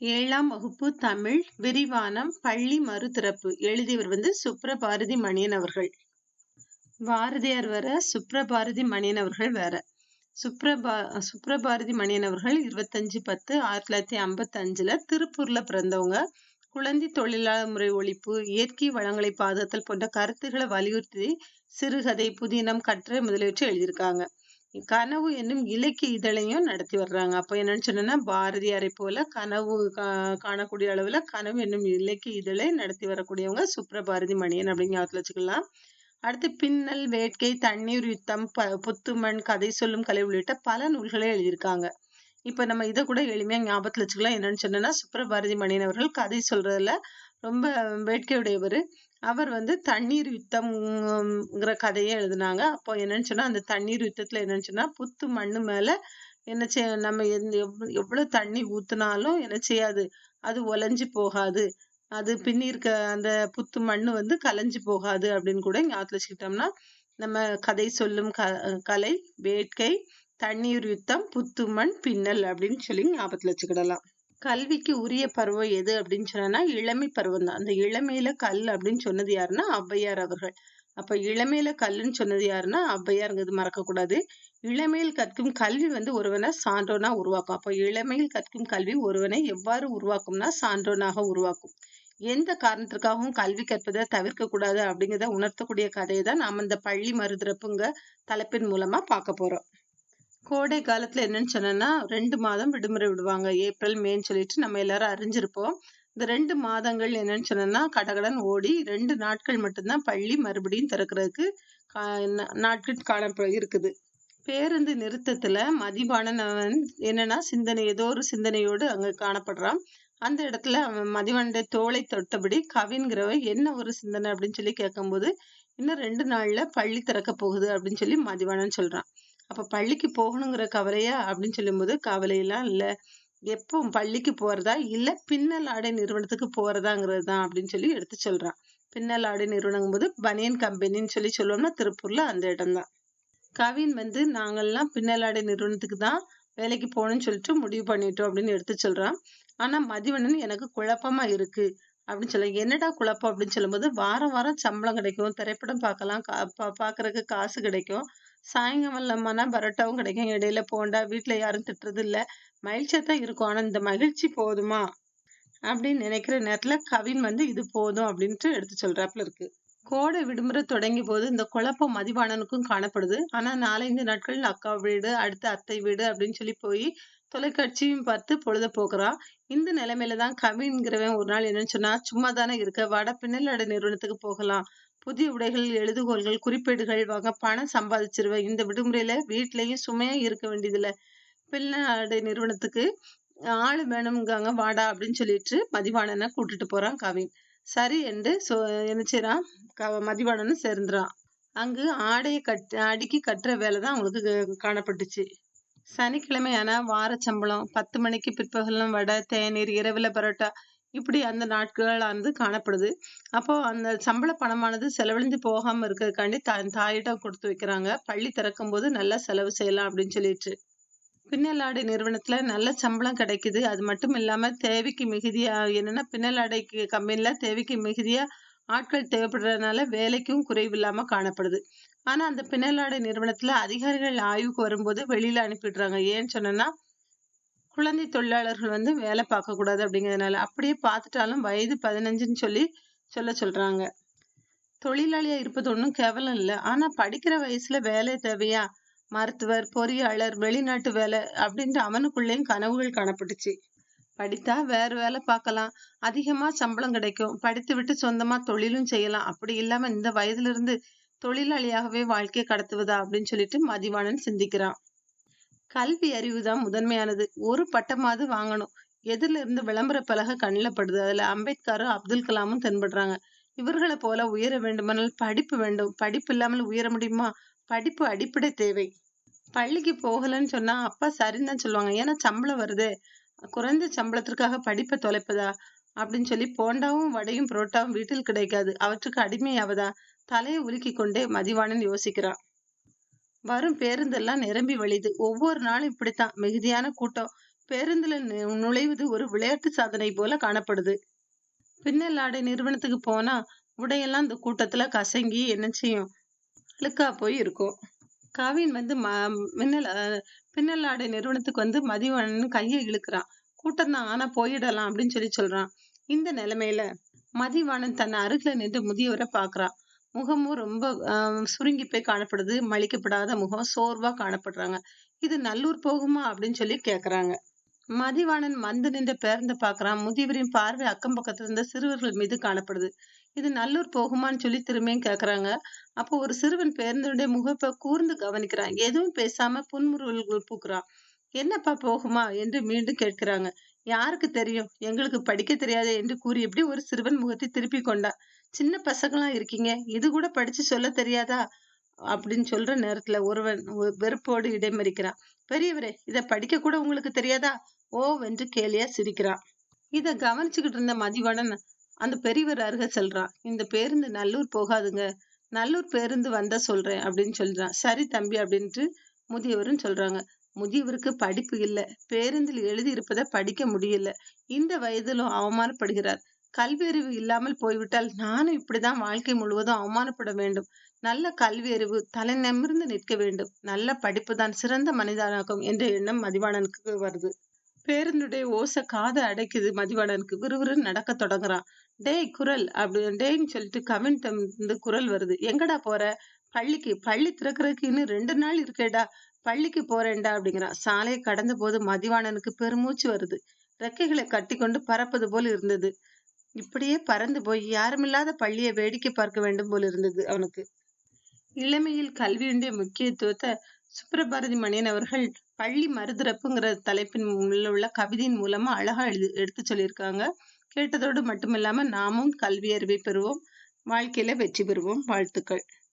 ஏழாம் வகுப்பு தமிழ் விரிவானம் பள்ளி மறுதிறப்பு. எழுதியவர் வந்து சுப்ரபாரதி மணியன் அவர்கள். பாரதியார் வேற சுப்ரபாரதி மணியன் அவர்கள் வேற. சுப்ரபா சுப்ரபாரதி மணியன் அவர்கள் இருபத்தஞ்சு பத்து ஆயிரத்தி தொள்ளாயிரத்தி ஐம்பத்தி அஞ்சுல திருப்பூர்ல பிறந்தவங்க. குழந்தை தொழிலாளர் முறை ஒழிப்பு இயற்கை வளங்களை பாதுகாத்தல் போன்ற கருத்துக்களை வலியுறுத்தி சிறுகதை புதினம் கட்டுரை முதலியவற்றை எழுதியிருக்காங்க. கனவு என்னும் இலக்கிய இதழையும் நடத்தி வர்றாங்க. அப்ப என்னன்னு சொன்னா பாரதியாரை போல கனவு கா- காணக்கூடிய அளவுல கனவு என்னும் இலக்கிய இதழை நடத்தி வரக்கூடியவங்க சுப்ரபாரதி மணியன் அப்படின்னு ஞாபகத்துல வச்சுக்கலாம். அடுத்து பின்னல் வேட்கை தண்ணீர் யுத்தம் ப- புத்துமண் கதை சொல்லும் கலை உள்ளிட்ட பல நூல்களை எழுதியிருக்காங்க. இப்ப நம்ம இதை கூட எளிமையா ஞாபகத்துல வச்சுக்கலாம். என்னன்னு சொன்னா சுப்ரபாரதி மணியன் அவர்கள் கதை சொல்றதுல ரொம்ப வேட்கையுடையவர். அவர் வந்து தண்ணீர் யுத்தம்ங்கிற கதையை எழுதினாங்க. அப்போ என்னன்னு சொன்னா அந்த தண்ணீர் யுத்தத்துல என்னன்னு சொன்னா புத்து மண்ணு மேல என்ன செய்ய நம்ம எந்த எவ்வளவு தண்ணி ஊத்துனாலும் என்ன செய்யாது. அது ஒலைஞ்சு போகாது. அது பின்னி இருக்க அந்த புத்து மண்ணு வந்து கலைஞ்சு போகாது அப்படின்னு கூட ஞாபகத்துல வச்சுக்கிட்டோம்னா நம்ம கதை சொல்லும் க கலை வேட்கை தண்ணீர் யுத்தம் புத்து மண் பின்னல் அப்படின்னு சொல்லி ஞாபகத்துல வச்சுக்கிடலாம். கல்விக்கு உரிய பருவம் எது அப்படின்னு சொன்னா இளமை பருவம் தான். அந்த இளமையில கல் அப்படின்னு சொன்னது யாருன்னா ஔவையார் அவர்கள். அப்ப இளமையில கல்லுன்னு சொன்னது யாருன்னா ஔவையாருங்கிறது மறக்க கூடாது இளமையில் கற்கும் கல்வி வந்து ஒருவனை சான்றோனா உருவாக்கும். அப்ப இளமையில் கற்கும் கல்வி ஒருவனை எவ்வாறு உருவாக்கும்னா சான்றோனாக உருவாக்கும். எந்த காரணத்திற்காகவும் கல்வி கற்பதை தவிர்க்க கூடாது அப்படிங்கிறத உணர்த்தக்கூடிய கதையை தான் நாம் இந்த பள்ளி மறுதிறப்புங்க தலைப்பின் மூலமா பார்க்க போறோம். கோடை காலத்துல என்னன்னு சொன்னோம்னா ரெண்டு மாதம் விடுமுறை விடுவாங்க. ஏப்ரல் மேன்னு சொல்லிட்டு நம்ம எல்லாரும் அறிஞ்சிருப்போம். இந்த ரெண்டு மாதங்கள் என்னன்னு சொன்னோம்னா கடகடன் ஓடி ரெண்டு நாட்கள் மட்டும்தான் பள்ளி மறுபடியும் திறக்கிறதுக்கு கா- நாட்கள் காணப்ப இருக்குது. பேருந்து நிறுத்தத்துல மதிவாணன் அவன் என்னன்னா சிந்தனை ஏதோ ஒரு சிந்தனையோடு அங்க காணப்படுறான். அந்த இடத்துல அவன் மதிவாணனுடைய தோலை தொட்டபடி கவின்கிறவ என்ன ஒரு சிந்தனை அப்படின்னு சொல்லி கேட்கும்போது இன்னும் ரெண்டு நாள்ல பள்ளி திறக்க போகுது அப்படின்னு சொல்லி மதிவாணன் சொல்றான். அப்ப பள்ளிக்கு போகணுங்கிற கவலையா? அப்படின்னு சொல்லும்போது கவலையெல்லாம் இல்ல. எப்போ பள்ளிக்கு போறதா? இல்ல பின்னல் ஆடை நிறுவனத்துக்கு போறதாங்கிறது தான் அப்படின்னு சொல்லி எடுத்து சொல்றான். பின்னல் ஆடை நிறுவனம் போது பனியன் கம்பெனின்னு சொல்லி சொல்லுவோம்னா திருப்பூர்ல அந்த இடம்தான் கவின் வந்து நாங்கெல்லாம் பின்னலாடை நிறுவனத்துக்கு தான் வேலைக்கு போகணும்னு சொல்லிட்டு முடிவு பண்ணிட்டோம் அப்படின்னு எடுத்து சொல்றான். ஆனா மதிவண்ணன் எனக்கு குழப்பமா இருக்கு அப்படின்னு சொல்ல என்னடா குழப்பம்? அப்படின்னு சொல்லும்போது வாரம் வாரம் சம்பளம் கிடைக்கும் திரைப்படம் பார்க்கலாம் கா- பா- காசு கிடைக்கும். சாயங்காலமானா பரோட்டாவும் கிடைக்கும். இடையில போண்டா வீட்டுல யாரும் திட்டுறது இல்ல மகிழ்ச்சியா தான் இருக்கும். ஆனா இந்த மகிழ்ச்சி போதுமா? அப்படின்னு நினைக்கிற நேரத்துல கவின் வந்து இது போதும் அப்படின்ட்டு எடுத்து சொல்றாப்புல இருக்கு. கோடை விடுமுறை தொடங்கிய போது இந்த குழப்பம் மதிவாணனுக்கும் காணப்படுது. ஆனா நாலஞ்சு நாட்கள் அக்கா வீடு அடுத்து அத்தை வீடு அப்படின்னு சொல்லி போய் தொலைக்காட்சியும் பார்த்து பொழுத போக்குறான் இந்த நிலைமையில தான் கவின்கிறவன் ஒரு நாள் என்னன்னு சொன்னா சும்மா தானே இருக்க. வட பின்னலாடை நிறுவனத்துக்கு போகலாம். புதிய உடைகள் எழுதுகோல்கள் குறிப்பேடுகள் வாங்க பணம் சம்பாதிச்சிருவேன். இந்த விடுமுறையில வீட்லயும் சுமையா இருக்க வேண்டியதில்ல. பின்னலாடை நிறுவனத்துக்கு ஆளு வேணுங்காங்க வாடா அப்படின்னு சொல்லிட்டு மதிவாணனை கூட்டிட்டு போறான் கவின். சரி என்று சொ என்ன செய்யறான் க- மதிவாணனும் சேர்ந்துறான். அங்கு ஆடையை கட் அடுக்கி கட்டுற வேலை தான் அவங்களுக்கு காணப்பட்டுச்சு. சனிக்கிழமை ஆனா வார சம்பளம் பத்து மணிக்கு பிற்பகலும் வடை தேநீர் இரவுல பரோட்டா இப்படி அந்த நாட்களானது வந்து காணப்படுது. அப்போ அந்த சம்பள பணமானது செலவழிஞ்சு போகாம இருக்கிறதுக்காண்டி தன் தாயிடம் கொடுத்து வைக்கிறாங்க. பள்ளி திறக்கும் போது நல்லா செலவு செய்யலாம் அப்படின்னு சொல்லிட்டு. பின்னலாடை நிறுவனத்துல நல்ல சம்பளம் கிடைக்குது. அது மட்டும் இல்லாம தேவைக்கு மிகுதியா என்னன்னா பின்னலாடைக்கு கம்பெனில தேவைக்கு மிகுதியா ஆட்கள் தேவைப்படுறதுனால வேலைக்கும் குறைவில்லாம காணப்படுது. ஆனா அந்த பின்னலாடை நிறுவனத்துல அதிகாரிகள் ஆய்வுக்கு வரும்போது வெளியில அனுப்பிடுறாங்க ஏன்னு சொன்னோம்னா குழந்தை தொழிலாளர்கள் வந்து வேலை பார்க்க கூடாது அப்படியே பார்த்துட்டாலும் வயது பதினஞ்சுன்னு சொல்லி சொல்ல சொல்றாங்க. தொழிலாளியா இருப்பது ஒன்றும் கேவலம் இல்லை. ஆனா படிக்கிற வயசுல வேலை தேவையா? மருத்துவர் பொறியாளர் வெளிநாட்டு வேலை அப்படின்ட்டு அவனுக்குள்ளேயும் கனவுகள் காணப்பட்டுச்சு. படித்தா வேற வேலை பார்க்கலாம். அதிகமா சம்பளம் கிடைக்கும். படித்து விட்டு சொந்தமா தொழிலும் செய்யலாம். அப்படி இல்லாம இந்த வயதுல இருந்து தொழிலாளியாகவே வாழ்க்கையை கடத்துவதா அப்படின்னு சொல்லிட்டு மதிவாணன் சிந்திக்கிறான். கல்வி அறிவு தான் முதன்மையானது. ஒரு பட்டமாவது வாங்கணும். எதிரில இருந்து விளம்பர பலகை கண்ணில் படுது. அதுல அம்பேத்கரும் அப்துல் கலாமும் தென்படுறாங்க. இவர்களை போல உயர வேண்டுமானால் படிப்பு வேண்டும். படிப்பு இல்லாமல் உயர முடியுமா? படிப்பு அடிப்படை தேவை. பள்ளிக்கு போகலன்னு சொன்னா அப்பா சரின்னு தான் சொல்லுவாங்க. ஏன்னா சம்பளம் வருதே. குறைந்த சம்பளத்திற்காக படிப்பை தொலைப்பதா? அப்படின்னு சொல்லி போண்டாவும் வடையும் புரோட்டாவும் வீட்டில் கிடைக்காது. அவற்றுக்கு அடிமையாவதா? தலையை உலுக்கி கொண்டே மதிவாணன் யோசிக்கிறான். வரும் பேருந்தெல்லாம் நிரம்பி வழியுது ஒவ்வொரு நாளும் இப்படித்தான். மிகுதியான கூட்டம். பேருந்துல நுழைவது ஒரு விளையாட்டு சாதனை போல காணப்படுது. பின்னல் ஆடை நிறுவனத்துக்கு போனா உடையெல்லாம் இந்த கூட்டத்துல கசங்கி என்ன செய்யும் அழுக்கா போய் இருக்கும். கவின் வந்து ம மின்னல் பின்னல் ஆடை நிறுவனத்துக்கு வந்து மதிவன் கையை இழுக்கிறான். கூட்டம் தான். ஆனா போயிடலாம் அப்படின்னு சொல்லி சொல்றான். இந்த நிலைமையில மதிவாணன் தன் அருகில நின்று முதியவரை பாக்குறான் முகமும் ரொம்ப சுருங்கி போய் காணப்படுது மலிக்கப்படாத முகம் சோர்வா காணப்படுறாங்க. இது நல்லூர் போகுமா அப்படின்னு சொல்லி கேக்குறாங்க. மதிவாணன் மந்து நின்ற பேருந்து பாக்குறான். முதியவரின் பார்வை அக்கம் பக்கத்துல இருந்த சிறுவர்கள் மீது காணப்படுது. இது நல்லூர் போகுமான்னு சொல்லி திரும்பியும் கேக்குறாங்க. அப்போ ஒரு சிறுவன் பேருந்தனுடைய முகப்பை கூர்ந்து கவனிக்கிறான். எதுவும் பேசாம புன்முறுவல்கள் பூக்குறான். என்னப்பா போகுமா? என்று மீண்டும் கேட்கிறாங்க. யாருக்கு தெரியும்? எங்களுக்கு படிக்க தெரியாது என்று கூறியபடி ஒரு சிறுவன் முகத்தை திருப்பி கொண்டான். சின்ன பசங்களா இருக்கீங்க. இது கூட படிச்சு சொல்ல தெரியாதா? அப்படின்னு சொல்ற நேரத்துல ஒருவன் ஒரு வெறுப்போடு இடைமறிக்கிறான். பெரியவரே இத படிக்க கூட உங்களுக்கு தெரியாதா? ஓ வென்று கேலியா சிரிக்கிறான். இத கவனிச்சுக்கிட்டு இருந்த மதிவடன் அந்த பெரியவர் அருக செல்றான். இந்த பேருந்து நல்லூர் போகாதுங்க. நல்லூர் பேருந்து வந்தா சொல்றேன் அப்படின்னு சொல்றான். சரி தம்பி அப்படின்ட்டு முதியவரும் சொல்றாங்க. முதியவருக்கு படிப்பு இல்லை. பேருந்தில் எழுதி இருப்பதை படிக்க முடியல. இந்த வயதிலும் அவமானப்படுகிறார். கல்வி அறிவு இல்லாமல் போய்விட்டால் நானும் இப்படிதான் வாழ்க்கை முழுவதும் அவமானப்பட வேண்டும். நல்ல கல்வி அறிவு தலை நிமிர்ந்து நிற்க வேண்டும். நல்ல படிப்பு தான் சிறந்த மனிதனாகும் என்ற எண்ணம் மதிவாணனுக்கு வருது. பேருந்துடைய ஓசை காதை அடைக்குது மதிவாணனுக்கு. விறுவிறுன்னு நடக்க தொடங்குறான். டேய் குரல் அப்படி டேய்ன்னு சொல்லிட்டு கவின் இந்த குரல் வருது. எங்கடா போற? பள்ளிக்கு பள்ளி திறக்கிறதுக்கு இன்னும் ரெண்டு நாள் இருக்கேடா. பள்ளிக்கு போறேன்டா அப்படிங்கிறான். சாலையை கடந்த போது மதிவாணனுக்கு பெருமூச்சு வருது. ரெக்கைகளை கட்டி கொண்டு பறப்பது போல் இருந்தது. இப்படியே பறந்து போய் யாருமில்லாத பள்ளியை வேடிக்கை பார்க்க வேண்டும் போல் இருந்தது அவனுக்கு. இளமையில் கல்வியுடைய முக்கியத்துவத்தை சுப்ரபாரதி மணியன் அவர்கள் பள்ளி மறுதிறப்புங்கிற தலைப்பின் உள்ள உள்ள கவிதையின் மூலமா அழகா எழுதி எடுத்து சொல்லியிருக்காங்க. கேட்டதோடு மட்டுமில்லாம நாமும் கல்வி அறிவை பெறுவோம். வாழ்க்கையில வெற்றி பெறுவோம். வாழ்த்துக்கள்.